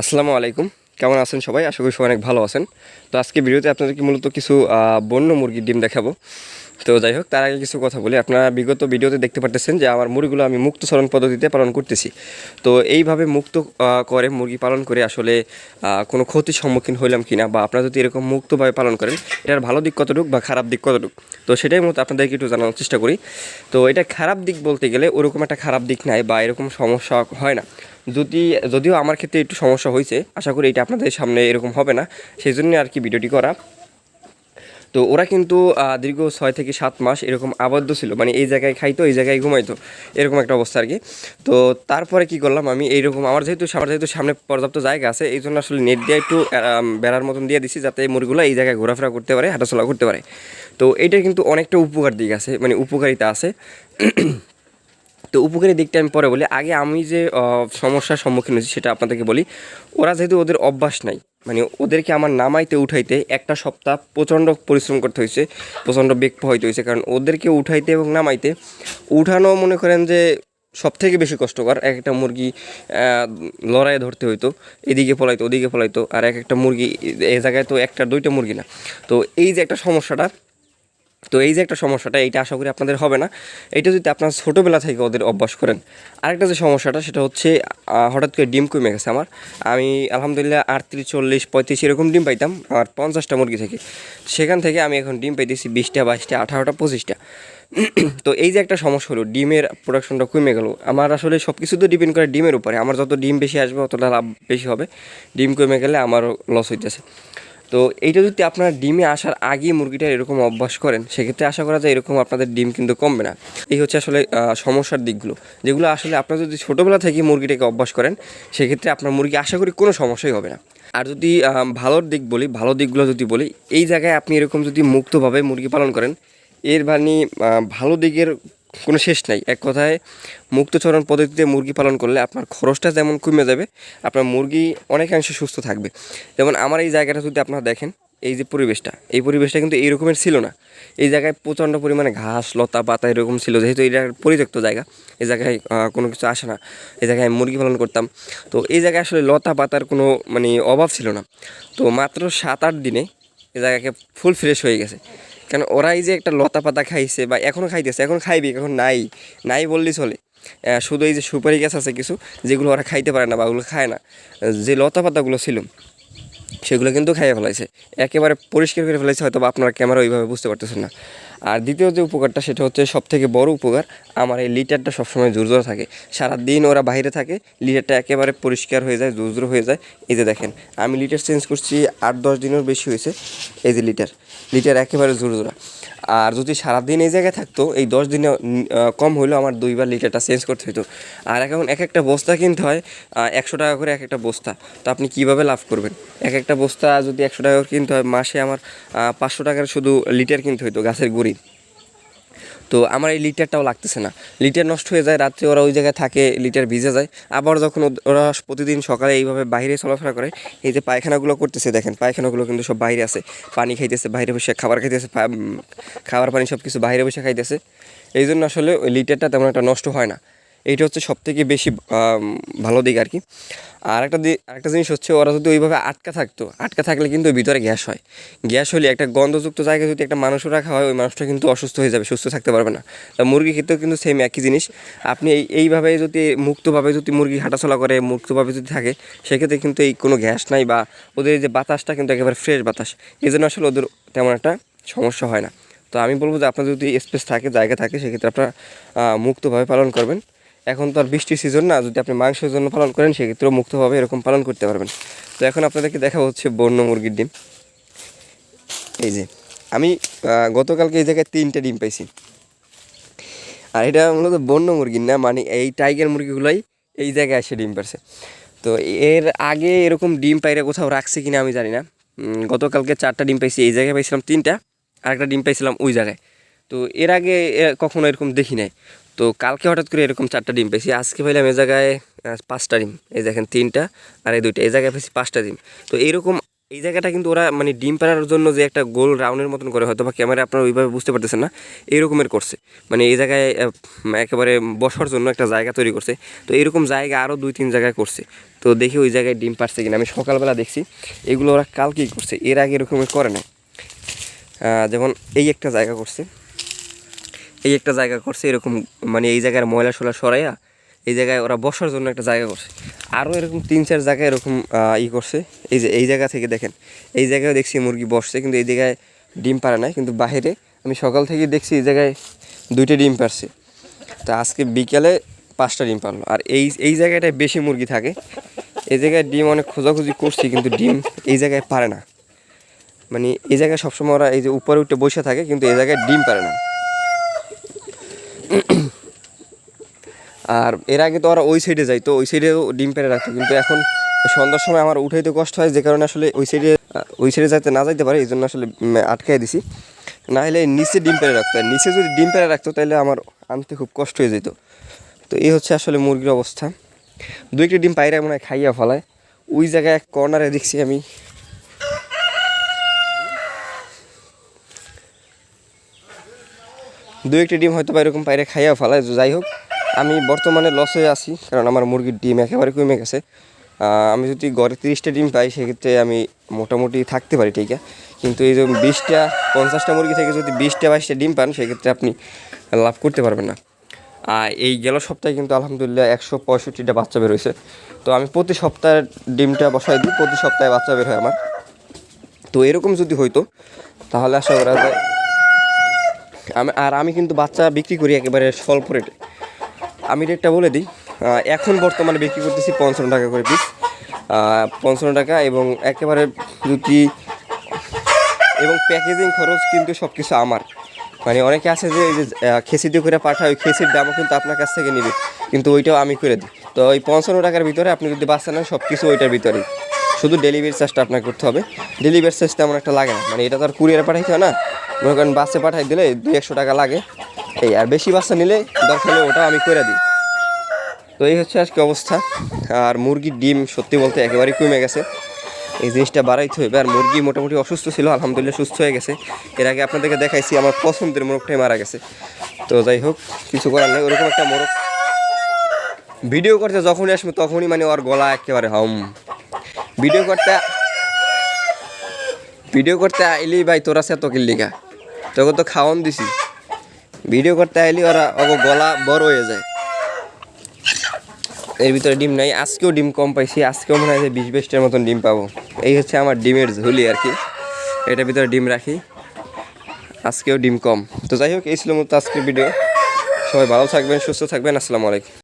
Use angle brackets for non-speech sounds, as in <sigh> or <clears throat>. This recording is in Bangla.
আসসালামু আলাইকুম। কেমন আছেন সবাই? আশা করি সবাই অনেক ভালো আছেন। তো আজকে ভিডিওতে আপনাদেরকে মূলত কিছু বন্য মুরগির ডিম দেখাবো। তো যাই হোক, তার আগে কিছু কথা বলি। আপনারা বিগত ভিডিওতে দেখতে পারতেছেন যে আমার মুরগিগুলো আমি মুক্ত চরণ পদ্ধতিতে পালন করতেছি। তো এইভাবে মুক্ত করে, মুরগি পালন করে আসলে কোনো ক্ষতির সম্মুখীন হইলাম কিনা বা আপনারা যদি এরকম মুক্তভাবে পালন করেন, এটার ভালো দিক কতটুকু বা খারাপ দিক কতটুকু? তো সেটাই মতো আপনাদেরকে একটু জানানোর চেষ্টা করি। তো এটা খারাপ দিক বলতে গেলে ওরকম একটা খারাপ দিক নাই বা এরকম সমস্যা হয় না। যদি, যদিও আমার ক্ষেত্রে একটু সমস্যা হয়েছে আশা করি এটা আপনাদের সামনে এরকম হবে না। সেই জন্য আর কি ভিডিওটি করা। তো ওরা কিন্তু দীর্ঘ ছয় থেকে সাত মাস এরকম আবদ্ধ ছিল। মানে এই জায়গায় খাইতো, এই জায়গায় ঘুমাইতো, এরকম একটা অবস্থা আর কি তো তারপরে কি করলাম আমি, এইরকম আমার যেহেতু আমার যেহেতু সামনে পর্যাপ্ত জায়গা আছে, এই জন্য আসলে নেট দিয়ে একটু বেড়ার মতন দিয়ে দিছি যাতে এই মুরগিগুলো এই জায়গায় ঘোরাফেরা করতে পারে, হাঁটাচলা করতে পারে। তো এটা কিন্তু অনেকটা উপকার দিক আছে মানে উপকারিতা আছে। তো উপকারী দিকটা আমি পরে বলি। আগে আমি যে সমস্যার সম্মুখীন হয়েছি সেটা আপনাদেরকে বলি। ওরা যেহেতু ওদের অভ্যাস নাই মানে ওদেরকে আমার নামাইতে উঠাইতে একটা সপ্তাহ প্রচণ্ড পরিশ্রম করতে হয়েছে, প্রচণ্ড বেগ পোহাইতে হয়েছে। কারণ ওদেরকে উঠাইতে এবং নামাইতে, উঠানো মনে করেন যে সব থেকে বেশি কষ্টকর। এক একটা মুরগি লড়াইয়ে ধরতে হইতো, এদিকে পলাইতো ওদিকে পলাইতো আর এক একটা মুরগি, এ জায়গায় তো একটা দুইটা মুরগি না। তো এই যে একটা সমস্যাটা তো এই যে একটা সমস্যাটা, এইটা আশা করি আপনাদের হবে না। এটা যদি আপনার ছোটোবেলা থেকে ওদের অভ্যাস করেন, আরেকটা যে সমস্যাটা সেটা হচ্ছে হঠাৎ করে ডিম কমে গেছে আমার। আমি আলহামদুলিল্লাহ আটত্রিশ, চল্লিশ, পঁয়ত্রিশ এরকম ডিম পাইতাম, আর পঞ্চাশটা মুরগি থেকে। সেখান থেকে আমি এখন ডিম পাইতেছি বিশটা, বাইশটা, আঠারোটা, পঁচিশটা। <clears throat> তো এই যে একটা সমস্যা হলো, ডিমের প্রোডাকশনটা কমে গেল। আমার আসলে সব কিছু তো ডিপেন্ড করে ডিমের উপরে। আমার যত ডিম বেশি আসবে ততটা লাভ বেশি হবে। ডিম কমে গেলে আমারও লস হইতেছে। তো এইটা যদি আপনারা ডিমে আসার আগেই মুরগিটার এরকম অভ্যাস করেন, সেক্ষেত্রে আশা করা যায় এরকম আপনাদের ডিম কিন্তু কমবে না। এই হচ্ছে আসলে সমস্যার দিকগুলো। যেগুলো আসলে আপনারা যদি ছোটোবেলা থেকে মুরগিটাকে অভ্যাস করেন, সেক্ষেত্রে আপনার মুরগি আশা করি কোনো সমস্যাই হবে না। আর যদি ভালোর দিক বলি, ভালো দিকগুলো যদি বলি, এই জায়গায় আপনি এরকম যদি মুক্তভাবে মুরগি পালন করেন, এর মানে ভালো দিকের কোনো শেষ নাই। এক কথায়, মুক্তচরণ পদ্ধতিতে মুরগি পালন করলে আপনার খরচটা যেমন কমে যাবে, আপনার মুরগি অনেকাংশে সুস্থ থাকবে। যেমন আমার এই জায়গাটা যদি আপনারা দেখেন, এই যে পরিবেশটা, এই পরিবেশটা কিন্তু এই রকমের ছিল না। এই জায়গায় প্রচণ্ড পরিমাণে ঘাস, লতা, পাতা এরকম ছিল, যেহেতু এটা পরিত্যক্ত জায়গা এই জায়গায় কোনো কিছু আসে না। এই জায়গায় আমি মুরগি পালন করতাম। তো এই জায়গায় আসলে লতা, পাতার কোনো মানে অভাব ছিল না। তো মাত্র সাত আট দিনে এই জায়গাকে ফুল ফ্রেশ হয়ে গেছে। কারণ ওরাই যে একটা লতা পাতা খাইছে বা এখনও খাইতেছে, এখন খাইবি, এখন নাই। নাই বললেই চলে। শুধু এই যে সুপারি গাছ আছে কিছু, যেগুলো ওরা খাইতে পারে না বা ওগুলো খায় না, যে লতা পাতাগুলো ছিল, সেগুলো কিন্তু খাইয়ে ফেলাইছে। একেবারে পরিষ্কার করে ফেলাইছে হয়তো বা আপনারা ক্যামেরা ওইভাবে বুঝতে পারতেছেন না। আর দ্বিতীয় যে উপকারটা, সেটা হচ্ছে সব থেকে বড় উপকার, আমার এই লিটারটা সবসময় জোরজোর থাকে। সারাদিন ওরা বাইরে থাকে, লিটারটা একেবারে পরিষ্কার হয়ে যায়, জোর হয়ে যায়। এই যে দেখেন, আমি লিটার চেঞ্জ করছি আট দশ দিনের বেশি হয়েছে, এই যে লিটার। লিটার একেবারে জোর জোরজোরা আর যদি সারাদিন এই জায়গায় থাকতো, এই দশ দিনে কম হলেও আমার দুইবার লিটারটা চেঞ্জ করতে হতো আর এখন এক একটা বস্তা কিনতে হয় একশো টাকা করে এক একটা বস্তা। তো আপনি কীভাবে লাভ করবেন? এক একটা বস্তা যদি একশো টাকা করে কিনতে হয়, মাসে আমার পাঁচশো টাকার শুধু লিটার কিনতে হতো গাছের গুঁড়ি। তো আমার এই লিটারটাও লাগতেছে না। লিটার নষ্ট হয়ে যায়, রাত্রে ওরা ওই জায়গায় থাকে, লিটার ভিজে যায়। আবার যখন ওরা প্রতিদিন সকালে এইভাবে বাইরে চলাফেরা করে, এই যে পায়খানাগুলো করতেছে, দেখেন পায়খানাগুলো কিন্তু সব বাইরে আছে। পানি খাইতেছে, বাইরে বসে খাবার খাইতেছে খাবার পানি সব কিছু বাইরে বসে খাইতেছে। এই জন্য আসলে ওই লিটারটা তেমন একটা নষ্ট হয় না। এইটা হচ্ছে সব থেকে বেশি ভালো দিক আর কি। আর একটা দিক আরেকটা জিনিস হচ্ছে ওরা যদি ওইভাবে আটকা থাকতো, আটকা থাকলে কিন্তু ভিতরে গ্যাস হয়। গ্যাস হলে একটা গন্ধযুক্ত জায়গায় যদি একটা মানুষও রাখা হয়, ওই মানুষটা কিন্তু অসুস্থ হয়ে যাবে, সুস্থ থাকতে পারবে না। তা মুরগি ক্ষেত্রেও কিন্তু সেম একই জিনিস। আপনি এই, এইভাবে যদি মুক্তভাবে যদি মুরগি হাঁটাচলা করে, মুক্তভাবে যদি থাকে, সেক্ষেত্রে কিন্তু এই কোনো গ্যাস নাই বা ওদের যে বাতাসটা কিন্তু একেবারে ফ্রেশ বাতাস। এই জন্য আসলে ওদের তেমন একটা সমস্যা হয় না। তো আমি বলব যে আপনার যদি স্পেস থাকে, জায়গা থাকে, সেক্ষেত্রে আপনারা মুক্তভাবে পালন করবেন। এখন তো আর বৃষ্টির সিজন না, যদি আপনি মাংসের জন্য পালন করেন, সেক্ষেত্রেও মুক্তভাবে এরকম পালন করতে পারবেন। তো এখন আপনাদেরকে দেখা হচ্ছে বন্য মুরগির ডিম। এই যে, আমি গতকালকে এই জায়গায় তিনটে ডিম পাইছি। আর এটা মূলত বন্য মুরগির না মানে এই টাইগার মুরগিগুলোই এই জায়গায় এসে ডিম পারছে। তো এর আগে এরকম ডিম পাইরে কোথাও রাখছে কিনা আমি জানি না। গতকালকে চারটা ডিম পাইছি, এই জায়গায় পাইছিলাম তিনটা আর একটা ডিম পাইছিলাম ওই জায়গায়। তো এর আগে কখনো এরকম দেখি নাই। তো কালকে হঠাৎ করে এরকম চারটা ডিম পেয়েছি। আজকে পাইলাম এই জায়গায় পাঁচটা ডিম। এই দেখেন তিনটা আর এই দুইটা। এই জায়গায় পেয়েছি পাঁচটা ডিম। তো এইরকম এই জায়গাটা কিন্তু ওরা মানে ডিম পাড়ার জন্য যে একটা গোল রাউন্ডের মতন করে হয়তো বা ক্যামেরা আপনারা ওইভাবে বুঝতে পারতেছেন না, এইরকমের করছে। মানে এই জায়গায় একেবারে বসার জন্য একটা জায়গা তৈরি করছে। তো এরকম জায়গা আরও দুই তিন জায়গায় করছে। তো দেখি ওই জায়গায় ডিম পারছে কিনা। আমি সকালবেলা দেখছি, এগুলো ওরা কালকেই করছে। এর আগে এরকমের করে না যেমন এই একটা জায়গা করছে। এই একটা জায়গা করছে, এরকম মানে এই জায়গার ময়লা সোলা সরাইয়া এই জায়গায় ওরা বসার জন্য একটা জায়গা করছে। আরও এরকম তিন চার জায়গায় এরকম ই করছে। এই যে, এই জায়গা থেকে দেখেন, এই জায়গায় দেখছি মুরগি বসছে, কিন্তু এই জায়গায় ডিম পারে না কিন্তু বাইরে আমি সকাল থেকে দেখছি এই জায়গায় দুইটা ডিম পারছে তো আজকে বিকেলে পাঁচটা ডিম পারল আর এই এই জায়গাটায় বেশি মুরগি থাকে। এই জায়গায় ডিম অনেক খোঁজাখুঁজি করছি, কিন্তু ডিম এই জায়গায় পারে না। মানে এই জায়গায় সবসময় ওরা এই যে উপরে উঠে বসে থাকে, কিন্তু এই জায়গায় ডিম পারে না। আর এর আগে তো ওরা ওই সাইডে যাইতো ওই সাইডেও ডিম পেড়ে রাখতো। কিন্তু এখন সন্ধ্যার সময় আমার উঠাইতে কষ্ট হয়, যে কারণে আসলে ওই সাইডে ওই সাইডে যাইতে না যাইতে পারে এই জন্য আসলে আটকাই দিছি। না হলে নিচে ডিম পেড়ে রাখতো, আর নিচে যদি ডিম পেড়ে রাখতো তাহলে আমার আনতে খুব কষ্ট হয়ে যেত তো এই হচ্ছে আসলে মুরগির অবস্থা। দু একটি ডিম পায়রা মনে হয় খাইয়া ফেলায়। ওই জায়গায় এক কর্নারে দেখছি আমি দু একটি ডিম হয়তো বা এরকম পায়রা খাইয়া ফেলায় যাই হোক। আমি বর্তমানে লসে আছি, কারণ আমার মুরগির ডিম একেবারে কমে গেছে। আমি যদি গড়ে তিরিশটা ডিম পাই, সেক্ষেত্রে আমি মোটামুটি থাকতে পারি, ঠিক আছে? কিন্তু এই যে বিশটা, পঞ্চাশটা মুরগি থেকে যদি বিশটা, বাইশটা ডিম পান, সেক্ষেত্রে আপনি লাভ করতে পারবেন না। আর এই গেল সপ্তাহে কিন্তু আলহামদুলিল্লাহ একশো পঁয়ষট্টিটা বাচ্চা বের হয়েছে। তো আমি প্রতি সপ্তাহে ডিমটা বসাই দিই, প্রতি সপ্তাহে বাচ্চা বের হয় আমার। তো এরকম যদি হইতো, তাহলে আশা করা যায় আর আমি কিন্তু বাচ্চা বিক্রি করি একেবারে স্বল্প রেটে। আমি রেটটা বলে দিই এখন বর্তমানে বিক্রি করতেছি পঞ্চান্ন টাকা করে পিস পঞ্চান্ন টাকা এবং একেবারে যদি এবং প্যাকেজিং খরচ কিন্তু সব কিছু আমার। মানে অনেকে আছে যে খেসি দিয়ে করে পাঠায়, ওই খেসির দামও কিন্তু আপনার কাছ থেকে নিবে, কিন্তু ওইটাও আমি করে দিই। তো ওই পঞ্চান্ন টাকার ভিতরে আপনি যদি বাচ্চা নেন সব কিছু ওইটার ভিতরেই। শুধু ডেলিভারি চার্জটা আপনাকে করতে হবে। ডেলিভারি চার্জ তেমন একটা লাগে না। মানে এটা তো আর কুরিয়ারে পাঠাইতে হয় না। মনে করেন বাসে পাঠাই দিলে দুই একশো টাকা লাগে। এই, আর বেশি বাচ্চা নিলে দরকার হলে ওটাও আমি করে দিই। তো এই হচ্ছে আজকে অবস্থা। আর মুরগির ডিম সত্যি বলতে একেবারেই কমে গেছে। এই জিনিসটা বাড়াইতে হবে। আর মুরগি মোটামুটি অসুস্থ ছিল, আলহামদুলিল্লাহ সুস্থ হয়ে গেছে। এর আগে আপনাদেরকে দেখাইছি, আমার পছন্দের মোরগটাই মারা গেছে। তো যাই হোক, কিছু করার নেই, ওরকম একটা মোরগ। ভিডিও করতে যখনই আসবে, তখনই মানে ওর গলা একেবারে হম ভিডিও করতে ভিডিও করতে আইলি ভাই, তোরা সে তো কিল্লিকা তোকে তো খাওয়ান দিছি। ভিডিও করতে আইলি, ওরা অগ গলা বড় হয়ে যায়। এর ভিতরে ডিম নাই, আজকেও ডিম কম পাইছি, আজকেও মনে হয় বিশ বাইশটার মতন ডিম পাবো। এই হচ্ছে আমার ডিমের ঝুলি আর কি। এটার ভিতরে ডিম রাখি। আজকেও ডিম কম। তো যাই হোক, এই ছিল মতো আজকের ভিডিও। সবাই ভালো থাকবেন, সুস্থ থাকবেন, আসসালামু আলাইকুম।